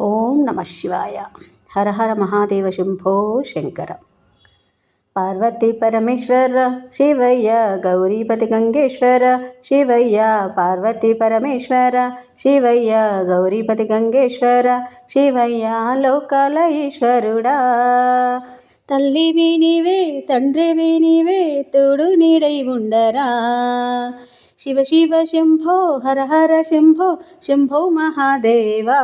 ఓం నమ శివాయ. హర హర మహాదేవ శంభో శంకర. పార్వతీ పరమేశ్వర శివయ్య గౌరీపతి గంగేశ్వర శివయ్య పార్వతీ పరమేశ్వర శివయ్య గౌరీపతి గంగేశ్వర శివయ్య లోకాల ఈశ్వరుడా. తల్లి వినివే తండ్రి వినివే తోడు నీడై ఉండరా. శివ శివ శంభో హర హర శంభో శంభో మహాదేవా.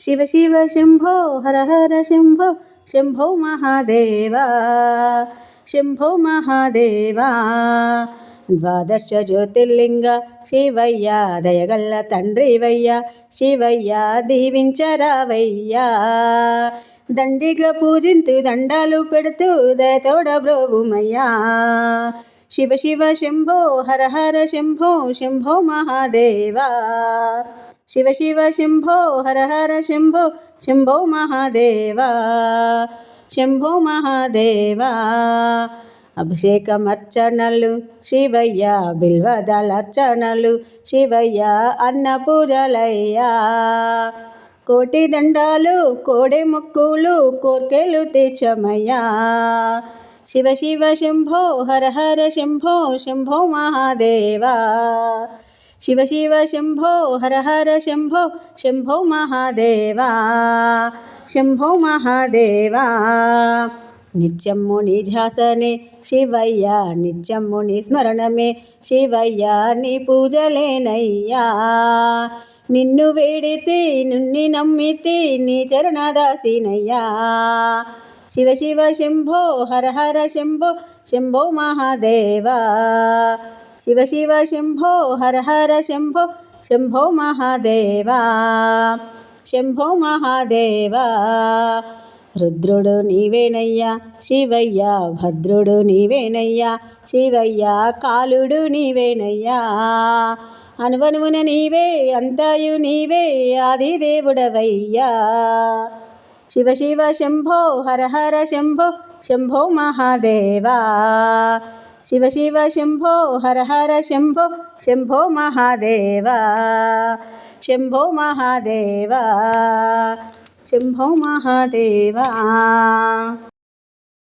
శివ శివ శంభో హర హర శంభో శంభో మహాదేవా. శంభో మహాదేవా. ద్వాదశ జ్యోతిర్లింగ శివయ్య దయగల్ల తండ్రివయ్య శివయ్య దీవించరావయ్యా. దండిగా పూజింతు దండాలు పెడుతూ దయతోడ బ్రోవుమయ్యా. శివ శివ శంభో హర హర శంభో శంభో మహాదేవా. శివ శివ శంభో హర హర శంభో శంభో మహాదేవా. శంభో మహాదేవా. అభిషేకమర్చనలు శివయ్య బిల్వదలర్చనలు శివయ్య అన్న పూజలయ్యా కోటి దండాలు కోడి ముక్కులు కోర్కెలు తీర్చమయ్యా. శివ శివ శంభో హర హర శంభో శంభో మహాదేవా. శివ శివ శంభో హర హర శంభో శంభో మహాదేవా. శంభో మహాదేవా. నిత్యము నీ ఝాసనే శివయ్యా నిత్యము నీ స్మరణమే శివయ్యా నీ పూజలేనయ్యా. నిన్ను వేడితే నున్ని నమ్మితే నీ చరణదాసినయ్యా. శివ శివ శంభో హర హర శంభో శంభో మహాదేవా. శివ శివ శంభో హర హర శంభో శంభో మహాదేవా. శంభో మహాదేవా. రుద్రుడు నీవేనయ్యా శివయ్య భద్రుడు నీవేనయ్యా శివయ్య కాలుడు నీవేనయ్యా. అనువనువున నీవే అంతయు నీవే ఆది దేవుడవయ్యా శివ శివ శంభో హర హర శంభో శంభో మహాదేవా. శివ శివ శంభో హర హర శంభో శంభో మహాదేవా. శంభో మహాదేవా. శంభో మహాదేవా